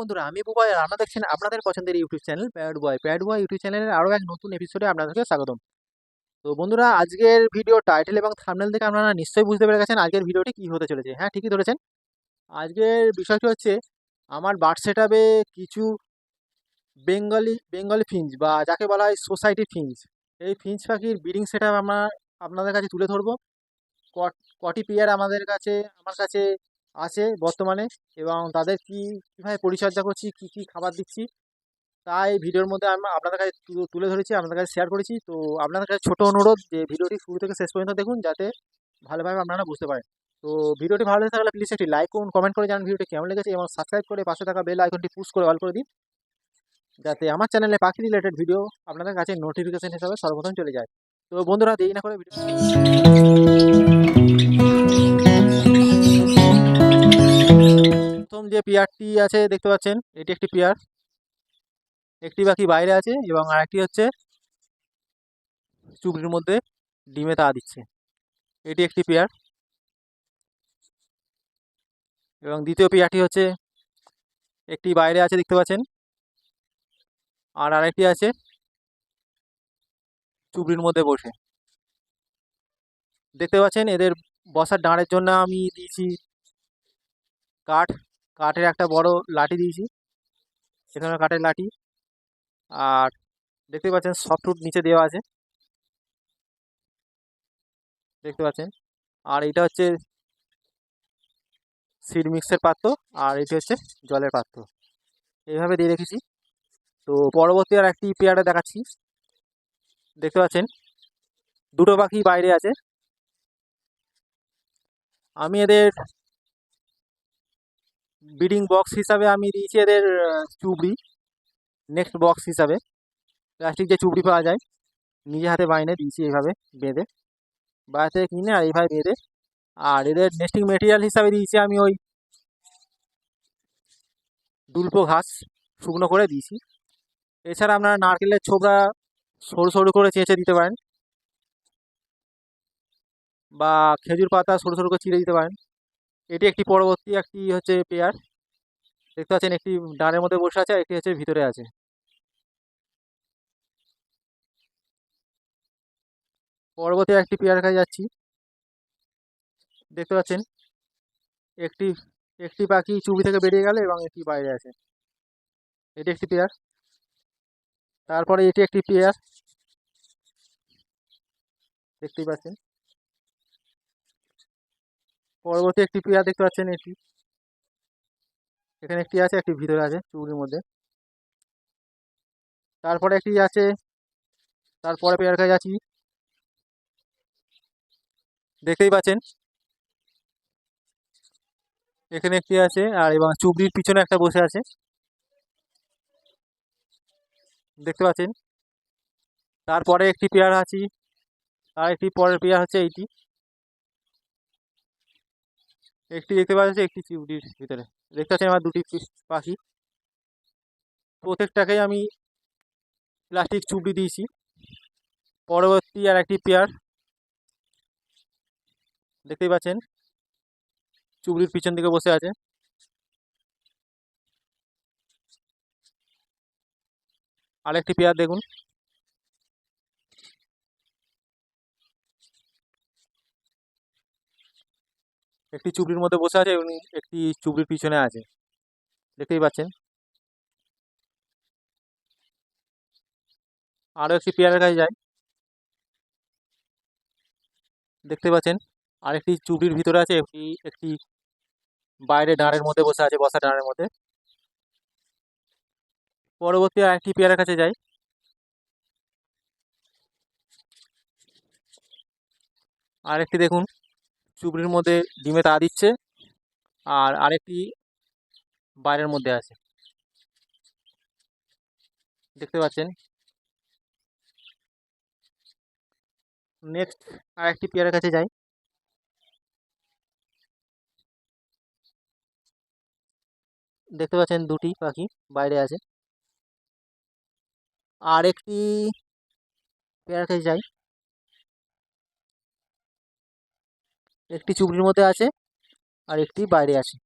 বন্ধুরা, আমি বুবাই আর আপনারা দেখছেন আপনাদের পছন্দের YouTube channel pad boy pad boy YouTube চ্যানেলের আরও এক নতুন এপিসোডে আপনাদেরকে স্বাগতম। তো বন্ধুরা, আজকের ভিডিও টাইটেল এবং থাম্বনেল থেকে আপনারা নিশ্চয়ই বুঝতে পেরে গেছেন আজকের ভিডিওটি কী হতে চলেছে। হ্যাঁ ঠিকই ধরেছেন। আজকের বিষয়টি হচ্ছে, আমার বার্ড সেট কিছু বেঙ্গলি বেঙ্গলি ফিঞ্চ বা যাকে বলা হয় সোসাইটি ফিঞ্চ এই ফিঞ্চ পাখির ব্রিডিং সেট আপ আমরা আপনাদের কাছে তুলে ধরবো। কটি পেয়ার আমাদের কাছে, আমার কাছে আছে বর্তমানে এবং তাদের কি, কীভাবে পরিচর্যা করছি, কি কি খাবার দিচ্ছি তাই ভিডিওর মধ্যে আমরা আপনাদের কাছে তুলে ধরেছি, আপনাদের কাছে শেয়ার করেছি। তো আপনাদের কাছে ছোটো অনুরোধ যে ভিডিওটি শুরু থেকে শেষ পর্যন্ত দেখুন, যাতে ভালোভাবে আপনারা বুঝতে পারেন। তো ভিডিওটি ভালো লেগে থাকলে প্লিজ একটি লাইক করুন কমেন্ট করে জানান ভিডিওটি কেমন লেগেছে এবং সাবস্ক্রাইব করে পাশে থাকা বেল আইকনটি পুশ করে অল করে দিন, যাতে আমার চ্যানেলে পাখি রিলেটেড ভিডিও আপনাদের কাছে নোটিফিকেশন হিসাবে সর্বপ্রথম চলে যায়। তো বন্ধুরা, দেরি না করে ভিডিও যে পেয়ারটি আছে, দেখতে পাচ্ছেন, এটি একটি পেয়ার। একটি পাখি বাইরে আছে এবং আরেকটি হচ্ছে চুবড়ির মধ্যে ডিমে তা দিচ্ছে। এটি একটি পেয়ার। এবং দ্বিতীয় পেয়ারটি হচ্ছে একটি বাইরে আছে, দেখতে পাচ্ছেন। আর আরেকটি আছে চুবড়ির মধ্যে বসে। দেখতে পাচ্ছেন, এদের বসার ডাঁড়ের জন্য আমি দিয়েছি কাঠ। কাঠের একটা বড় লাঠি দিয়েছি। সেখানে কাঠের লাঠি। আর দেখতে পাচ্ছেন সফটউড নিচে দেওয়া আছে। দেখতে পাচ্ছেন। আর এটা হচ্ছে সিড মিক্সের পাত্র আর এটি হচ্ছে জলের পাত্র। এইভাবে দিয়ে রেখেছি। তো পরবর্তী আর একটি পেয়ারা দেখাচ্ছি। দেখতে পাচ্ছেন, দুটো পাখি বাইরে আছে। আমি এদের ব্রিডিং বক্স হিসাবে আমি দিয়েছি এদের চুবড়ি। নেক্সট বক্স হিসাবে। প্লাস্টিক যে চুবড়ি পাওয়া যায়, নিজে হাতে বাইনে দিয়েছি এইভাবে বেঁধে। বাইরে থেকে কিনে আর এইভাবে বেঁধে। আর এদের নেস্টিং মেটেরিয়াল হিসাবে দিয়েছি আমি ওই দুল্পো ঘাস, শুকনো করে দিয়েছি। এছাড়া আপনারা নারকেলের ছোবড়া সরু সরু করে চেঁচে দিতে পারেন। বা খেজুর পাতা সরু সরু করে চিড়ে দিতে পারেন। এটি একটি পরবর্তী একটি হচ্ছে পেয়ার দেখতে পাচ্ছেন একটি ডাঁড়ের মধ্যে বসে আছে আর একটি হচ্ছে ভিতরে আছে। পরবর্তী একটি পেয়ার খাই যাচ্ছি। দেখতে পাচ্ছেন, একটি একটি পাখি চুবি থেকে বেরিয়ে গেল এবং একটি বাইরে আছে। এটি একটি পেয়ার তারপরে এটি একটি পেয়ার দেখতেই পাচ্ছেন। পরবর্তী একটি পেয়ার দেখতে পাচ্ছেন এটি। এখানে একটি আছে, একটি ভিতরে আছে চুবড়ির মধ্যে। তারপরে একটি আছে, তারপরে পেয়ার কাছে আছি। দেখতেই পাচ্ছেন। এখানে একটি আছে, আর এবং চুবড়ির পিছনে একটা বসে আছে। দেখতে পাচ্ছেন। তারপরে একটি পেয়ার আছি, আর একটি পরের পেয়ার হচ্ছে এইটি। একটি দেখতে পাচ্ছি একটি চিউড়ির ভিতরে। দেখতে পাচ্ছেন আমার দুটি পাখি। প্রত্যেকটাকেই আমি প্লাস্টিক চুবড়ি দিয়েছি। পরবর্তী আর একটি পেয়ার দেখতেই পাচ্ছেন। চুবড়ির পিছন দিকে বসে আছে। আরেকটি পেয়ার দেখুন। একটি চুবড়ির মধ্যে বসে আছে এবং একটি চুবড়ির পিছনে আছে। দেখতেই পাচ্ছেন। আরও একটি পেয়ারের কাছে যায়। দেখতে পাচ্ছেন, আরেকটি চুবড়ির ভিতরে আছে, একটি একটি বাইরে ডাঁড়ের মধ্যে বসে আছে বসা ডাঁড়ের মধ্যে। পরবর্তী আরেকটি পেয়ারের কাছে যাই আরেকটি দেখুন। চুবড়ির মধ্যে ডিমে তা দিচ্ছে আর আরেকটি বাইরের মধ্যে আছে। দেখতে পাচ্ছেন? নেক্সট আরেকটি পেয়ারের কাছে যাই। দেখতে পাচ্ছেন দুটি পাখি বাইরে আছে। আর একটি পেয়ারের কাছে যাই। একটি চুবড়ির মধ্যে আছে আর একটি বাইরে আছে।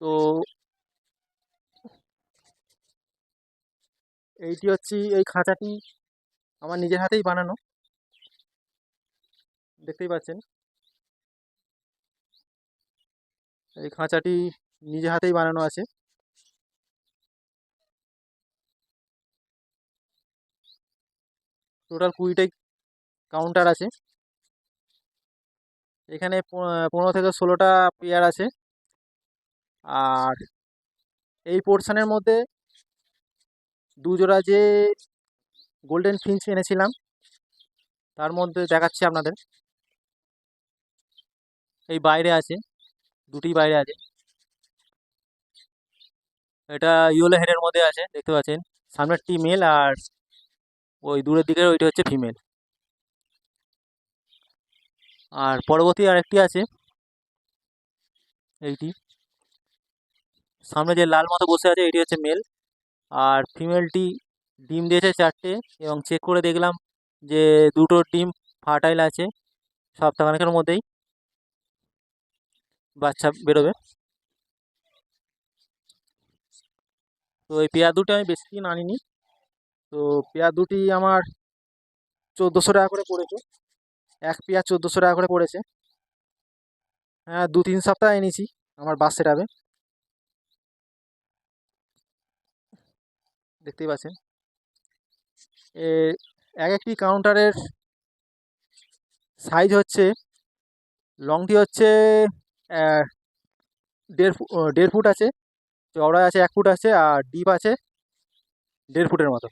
তো এইটি হচ্ছে এই খাঁচাটি আমার নিজের হাতেই বানানো। দেখতেই পাচ্ছেন। এই খাঁচাটি নিজের হাতেই বানানো আছে। টোটাল কুড়িটাই কাউন্টার আছে। এখানে পনেরো থেকে ষোলোটা পেয়ার আছে। আর এই পোর্শনের মধ্যে দুজোড়া যে গোল্ডেন ফিঞ্চ এনেছিলাম, তার মধ্যে দেখাচ্ছি আপনাদের। এই বাইরে আছে, দুটি বাইরে আছে। এটা ইয়েলো হেডের মধ্যে আছে, দেখতে পাচ্ছেন। সামনেরটি মেল আর ওই দূরের দিকের ওইটা হচ্ছে ফিমেল আর পরবর্তী আরেকটি আছে। এইটি। সামনে যে লাল মতো বসে আছে, এটি হচ্ছে মেল আর ফিমেলটি ডিম দিয়েছে চারটে এবং চেক করে দেখলাম যে দুটো ডিম ফার্টাইল আছে সপ্তাহখানেকের মধ্যেই। বাচ্চা বেরোবে। তো এই পেয়ার দুটো আমি বেশি দিন আনিনি। তো পেয়ার দুটি আমার চোদ্দোশো টাকা করে পড়েছে। এক পেয়ার চোদ্দোশো টাকা করে পড়েছে। হ্যাঁ দু তিন সপ্তাহ এনেছি, আমার বাস সেটাবে। দেখতেই পাচ্ছেন। এ, এক একটি কাউন্টারের সাইজ হচ্ছে লংটি হচ্ছে দেড় দেড় ফুট আছে চওড়া আছে এক ফুট আছে, আর ডিপ আছে দেড় ফুটের মতো।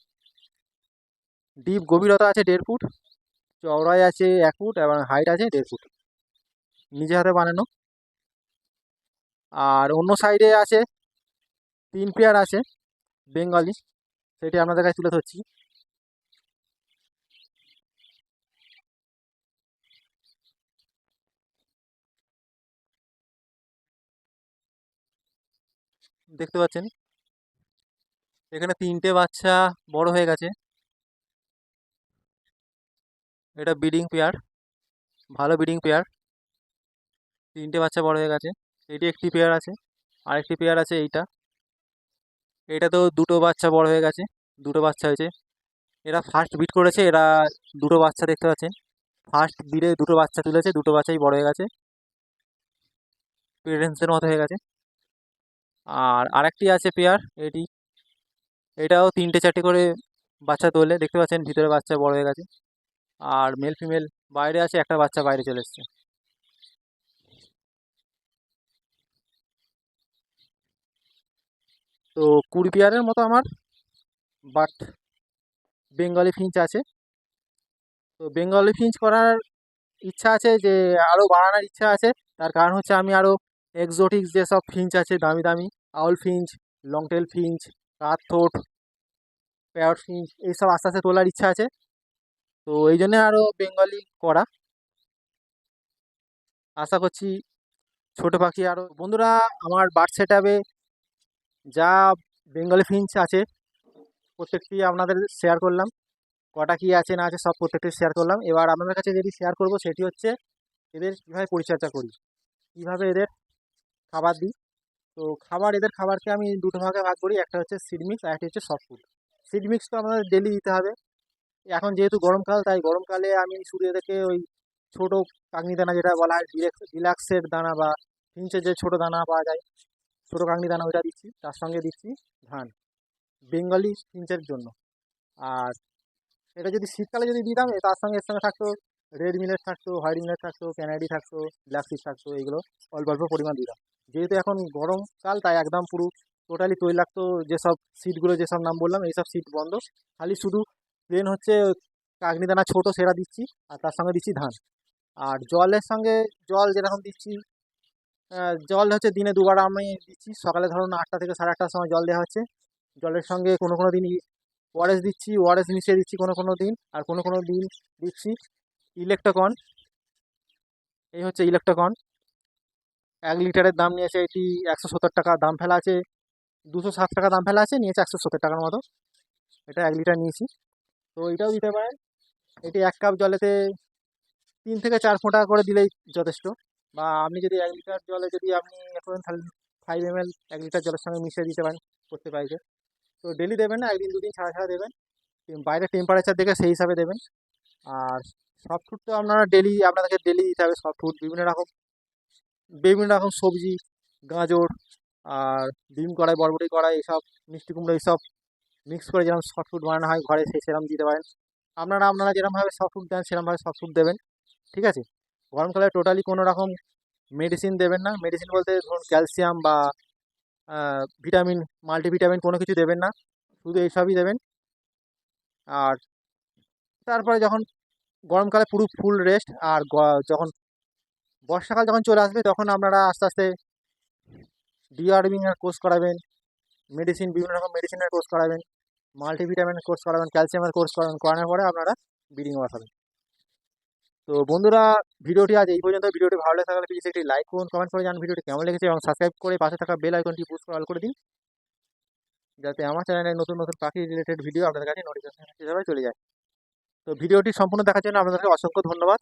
ডিপ গভীরতা আছে দেড় ফুট। চওড়ায় আছে এক ফুট এবং হাইট আছে দেড় ফুট। নিজে হাতে বানানো। আর অন্য সাইডে আছে তিন পেয়ার আছে বেঙ্গলি সেটি আপনাদের কাছে তুলে ধরছি। দেখতে পাচ্ছেন? এখানে তিনটে বাচ্চা বড় হয়ে গেছে। এটা ব্রিডিং পেয়ার ভালো ব্রিডিং পেয়ার তিনটে বাচ্চা বড় হয়ে গেছে, এটি একটি পেয়ার আছে, আরেকটি পেয়ার আছে এইটা। এটা তো দুটো বাচ্চা বড় হয়ে গেছে, দুটো বাচ্চা হয়েছে। এরা ফার্স্ট বিট করেছে, এরা দুটো বাচ্চা দেখতে পাচ্ছেন। ফার্স্ট বিডে দুটো বাচ্চা তুলেছে, দুটো বাচ্চাই বড় হয়ে গেছে। পেরেন্টসের মতো হয়ে গেছে। আর আরেকটি আছে পেয়ার এটি। এটাও তিনটে চারটে করে বাচ্চা তোলে, দেখতে পাচ্ছেন ভিতরে বাচ্চা বড় হয়ে গেছে। আর মেল ফিমেল বাইরে আছে, একটা বাচ্চা বাইরে চলে এসছে। তো কুড়ি পেয়ারের মতো আমার বাট বেঙ্গলি ফিঞ্চ আছে। তো বেঙ্গলি ফিঞ্চ করার ইচ্ছা আছে যে আরও বাড়ানোর ইচ্ছা আছে। তার কারণ হচ্ছে আমি আরও এক্সোটিক যেসব ফিঞ্চ আছে, দামি দামি আউল ফিঞ্চ লংটেল ফিঞ্চ কাঠথোট প্যারট ফিঞ্চ এইসব আস্তে আস্তে তোলার ইচ্ছা আছে। তো এই জন্যে আরও বেঙ্গলি করা। আশা করছি ছোটো পাখি আরও বন্ধুরা, আমার বার্ড সেট যা বেঙ্গলি ফিঞ্চ আছে, প্রত্যেকটি আপনাদের শেয়ার করলাম। কটা কী আছে, না আছে, সব প্রত্যেকটি শেয়ার করলাম। এবার আপনাদের কাছে যেটি শেয়ার করব, সেটি হচ্ছে এদের কীভাবে পরিচর্যা করি, কীভাবে এদের খাবার দিই। তো খাবার, এদের খাবারকে আমি দুটো ভাগে ভাগ করি। একটা হচ্ছে সিড মিক্স আর একটা হচ্ছে সফট ফুড সিড মিক্স তো আমাদের ডেলি দিতে হবে। এখন যেহেতু গরমকাল তাই গরমকালে আমি শুধু এদেরকে ওই ছোটো কাগনি দানা যেটা বলা হয় ডিলাক্সের দানা বা ফিঞ্চের যে ছোটো দানা পাওয়া যায়, ছোটো কাগনি দানা ওইটা দিচ্ছি, তার সঙ্গে দিচ্ছি ধান, বেঙ্গলি ফিঞ্চের জন্য। আর এটা যদি শীতকালে যদি দিতাম তার সঙ্গে, এর সঙ্গে থাকতো রেড মিলেট থাকতো, হোয়াইট মিলেট থাকতো, ক্যানাডি থাকতো ব্ল্যাক সিড থাকতো এগুলো অল্প অল্প পরিমাণ দিতাম। যেহেতু এখন গরমকাল তাই একদম পুরো টোটালি তৈলাক্ত যেসব সিটগুলো যেসব নাম বললাম, এইসব সিট বন্ধ। খালি শুধু প্লেন হচ্ছে কাগনি দানা ছোটো সেটা দিচ্ছি, আর তার সঙ্গে দিচ্ছি ধান। আর জলের সঙ্গে জল যেরকম দিচ্ছি জল হচ্ছে দিনে দুবার আমি দিচ্ছি। সকালে ধরুন আটটা থেকে সাড়ে আটটার সময় জল দেওয়া হচ্ছে। জলের সঙ্গে কোনো কোনো দিন ওআরএস দিচ্ছি ওআরএস মিশিয়ে দিচ্ছি কোনো কোনো দিন, আর কোনো কোনো দিন দিচ্ছি ইলেকট্রকন এই হচ্ছে ইলেকট্রকন এক লিটারের দাম নিয়েছে এটি একশো সত্তর টাকা দাম ফেলা আছে। দুশো টাকা দাম ফেলা আছে, নিয়েছে একশো সত্তর টাকার মতো। এটা এক লিটার নিয়েছি। তো এটাও দিতে পারেন। এটি এক কাপ জলেতে তিন থেকে চার ফোঁটা করে দিলেই যথেষ্ট। বা আপনি যদি এক লিটার জলে যদি আপনি করেন তাহলে ফাইভ এম এল এক লিটার জলের সঙ্গে মিশিয়ে দিতে পারেন করতে পাইছে তো ডেলি দেবেন না একদিন দুদিন ছাড়া ছাড়া দেবেন। বাইরের টেম্পারেচার দেখে সেই হিসাবে দেবেন। আর সফট ফুড তো আপনারা ডেলি আপনাদেরকে ডেলি দিতে হবে সফট ফুড বিভিন্ন রকম বিভিন্ন রকম সবজি গাজর আর ডিম কড়াই বরবটি কড়াই এসব মিষ্টি কুমড়ো এইসব মিক্স করে যেরকম ফুড বানানো হয় ঘরে সেই সেরকম দিতে পারেন। আপনারা আপনারা যেরকমভাবে সফট ফুড দেন সেরকমভাবে সফট ফুড দেবেন, ঠিক আছে? গরমকালে টোটালি কোনো রকম মেডিসিন দেবেন না। মেডিসিন বলতে ধরুন ক্যালসিয়াম বা ভিটামিন মাল্টিভিটামিন কোনো কিছু দেবেন না। শুধু এইসবই দেবেন। আর তারপরে যখন গরমকালে পুরো ফুল রেস্ট আর যখন বর্ষাকাল যখন চলে আসবে, তখন আপনারা আস্তে আস্তে ডিআরবিংয়ের কোর্স করাবেন মেডিসিন বিভিন্ন রকম মেডিসিনের কোর্স করাবেন। মাল্টিভিটামিনের কোর্স করাবেন ক্যালসিয়ামের কোর্স করাবেন, করানোর পরে আপনারা ব্রিডিং বসাবেন তো বন্ধুরা, ভিডিওটি আজ এই পর্যন্ত। ভিডিওটি ভালো লেগে থাকলে প্লিজ একটি লাইক করুন কমেন্ট করে জানান ভিডিওটি কেমন লেগেছে এবং সাবস্ক্রাইব করে পাশে থাকা বেল আইকনটি পুশ করে অল করে দিন, যাতে আমার চ্যানেলে নতুন নতুন পাখি রিলেটেড ভিডিও আপনাদের কাছে নোটিফিকেশন হিসাবে চলে যায়। তো ভিডিওটি সম্পূর্ণ দেখার জন্য আপনাদেরকে অসংখ্য ধন্যবাদ।